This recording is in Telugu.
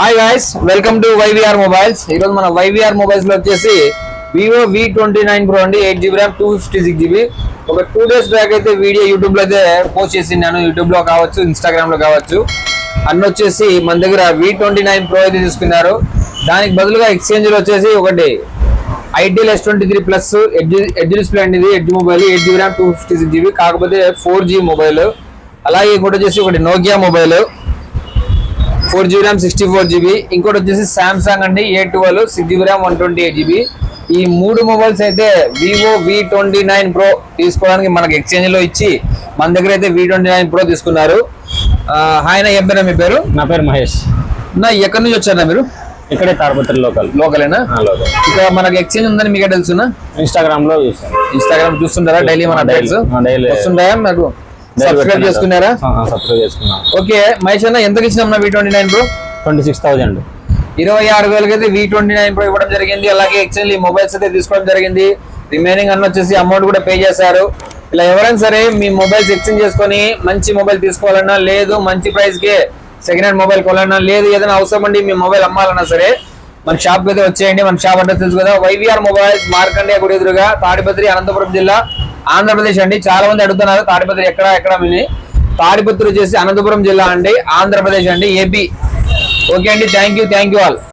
Hi guys welcome to YVR mobiles ఈరోజు మన వైవిఆర్ మొబైల్స్లో వచ్చేసి Vivo V twenty nine pro అండి eight GB RAM two fifty six GB ఒక టూ డేస్ బ్యాక్ అయితే వీడియో యూట్యూబ్లో అయితే పోస్ట్ చేసిండాను. యూట్యూబ్లో కావచ్చు ఇన్స్టాగ్రామ్లో కావచ్చు. అన్న వచ్చేసి మన దగ్గర వి ట్వంటీ నైన్ ప్రో అయితే తీసుకున్నారు. దానికి బదులుగా ఎక్స్చేంజ్లో వచ్చేసి ఒకటి ITL S twenty three plus edge edge display అనేది ఇది edge mobile eight GB RAM two fifty six GB కాకపోతే ఫోర్ జీ మొబైల్ అలాగే ఇంకోటి వచ్చేసి ఒకటి Nokia mobile four GB RAM sixty four GB. ఇంకోటి వచ్చేసి సామ్సంగ్ అండి A twelve six GB RAM one twenty eight GB ఈ మూడు మొబైల్స్ అయితే Vivo V twenty nine pro తీసుకోవడానికి మనకి ఎక్స్చేంజ్లో ఇచ్చి మన దగ్గర అయితే వి ట్వంటీ నైన్ ప్రో తీసుకున్నారు ఆయన ఏం పేరు మీ పేరు? నా పేరు మహేష్. నా ఎక్కడి నుంచి వచ్చారా మీరు? ఇక్కడే తాడపత్రి లోకల్. లోకలేనా? లోకల్. ఇక మనకి ఎక్స్చేంజ్ ఉందని మీకే తెలుసునా? ఇన్స్టాగ్రామ్లో చూసాను ఇన్స్టాగ్రామ్ చూస్తుంటారా? డైలీ మన daily. వస్తుంటాయా నాకు సబ్స్క్రైబ్ చేసుకున్నారా? సబ్స్క్రైబ్ చేసుకున్నాను ఓకే మహేష్ అన్న ఎంతకి ఇచ్చినాం V twenty nine pro twenty six thousand ఇరవై ఆరు వేలకి అయితే వి ట్వంటీ నైన్ ప్రో ఇవ్వడం జరిగింది. అలాగే ఎక్స్చేంజ్ మొబైల్స్ అయితే తీసుకోవడం జరిగింది. రిమైనింగ్ అన్న వచ్చేసి అమౌంట్ కూడా పే చేశారు. ఇలా ఎవరైనా సరే మీ మొబైల్స్ ఎక్స్చేంజ్ చేసుకొని మంచి మొబైల్ తీసుకోవాలన్నా లేదు మంచి ప్రైస్కి సెకండ్ హ్యాండ్ మొబైల్ కొనాలన్నా లేదు ఏదైనా అవసరం అండి మీ మొబైల్ అమ్మాలన్నా సరే మన షాప్ అయితే వచ్చేయండి. మన షాప్ అంటే తెలుసు కదా వైవిఆర్ మొబైల్స్ మార్కండే గుడి ఎదురుగా తాడిపత్రి అనంతపురం జిల్లా ఆంధ్రప్రదేశ్ అండి. చాలా మంది అడుగుతున్నారు తాడిపత్రి ఎక్కడ ఎక్కడ విని తాడిపత్రి వచ్చేసి అనంతపురం జిల్లా అండి. ఆంధ్రప్రదేశ్ అండి. ఏపీ. ఓకే అండి. Thank you thank you all.